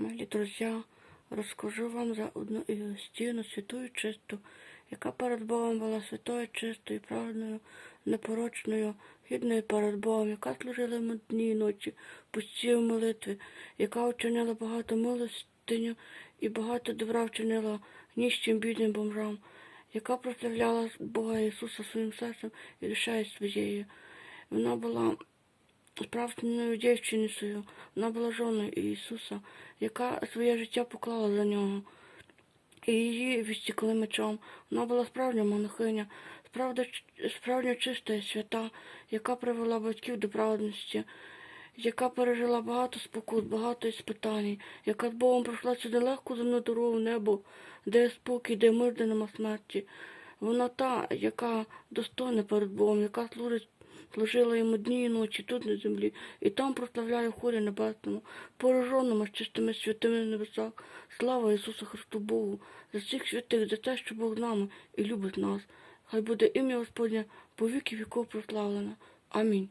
Милі друзі, розкажу вам за одну Ігостіну, святую чисту, яка перед Богом була святою, чистою, праведною, непорочною, гідною перед Богом, яка служила йому дні і ночі, постій в молитві, яка вчинила багато милостиню і багато добра вчинила ніщим бідним бомжам, яка прославляла Бога Ісуса своїм серцем і душею своєю. Вона була справжньою дівчиною, вона була жоною Ісуса, яка своє життя поклала за нього. І її відстікли мечом. Вона була справжня монахиня, справда, справжня чиста і свята, яка привела батьків до праведності, яка пережила багато спокус, багато іспитань, яка з Богом пройшла цю нелегку земну дорогу в небо, де спокій, де мир, де нема смерті. Вона та, яка достойна перед Богом, яка служить служила йому дні і ночі тут на землі, і там прославляє в хорі небесному, пораженому з чистими святими небесах. Слава Ісусу Христу Богу, за всіх святих, за те, що Бог з нами і любить нас. Хай буде ім'я Господнє по віки віков прославлене. Амінь.